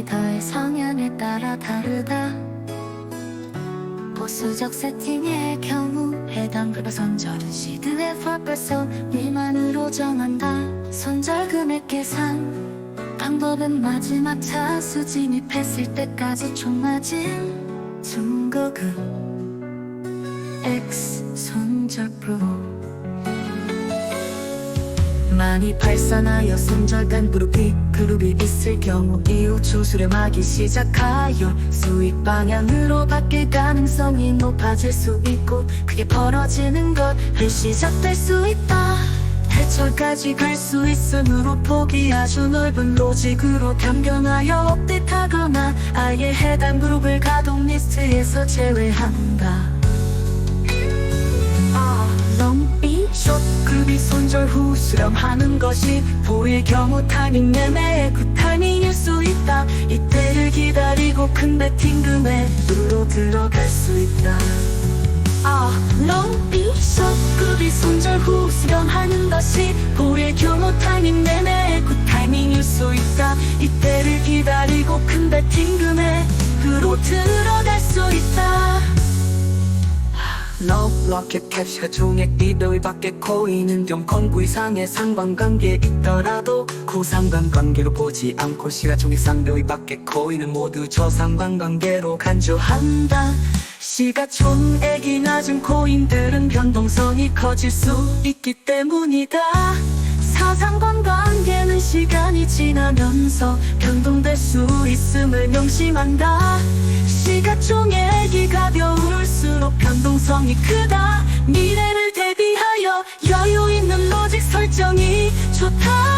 트레이더의 성향에 따라 다르다. 보수적 세팅의 경우 해당 급여 손절은 시드의 4% 미만으로 정한다. 손절 금액 계산. 방법은 마지막 차수 진입했을 때까지 총마진 증거금 X 손절 프로 많이 발산하여 손절된 그룹이 그룹이 있을 경우 이후 추수렴하기 시작하여 수익 방향으로 바뀔 가능성이 높아질 수 있고 그게 벌어지는 것을 시작될 수 있다. 해철까지 갈 수 있으므로 폭이 아주 넓은 로직으로 변경하여 업데이트하거나 아예 해당 그룹을 가동 리스트에서 제외한다 후 수렴하는 것이 보일 경우 타이밍 매매의 그 타이밍일 수 있다. 이때를 기다리고 큰 베팅 금액으로 들어갈 수 있다. 아, 롱비 숏급이 손절 후 수렴하는 것이 보일 경우 타이밍 매매의 그 타이밍일 수 있다. 이때를 기다리고 큰 베팅 금액으로 들어갈 수 있다 로켓 캡슐 종액 이더위 밖에 코인은 좀9 이상의 상관관계에 있더라도 그 상관관계로 보지 않고 시가총액 상대위 밖에 코인은 모두 저 상관관계로 간주한다. 시가총액이 낮은 코인들은 변동성이 커질 수 있기 때문이다. 사상관관계는 시간이 지나면서 수 있음을 명심한다. 시가총액이 가벼울수록 변동성이 크다. 미래를 대비하여 여유 있는 로직 설정이 좋다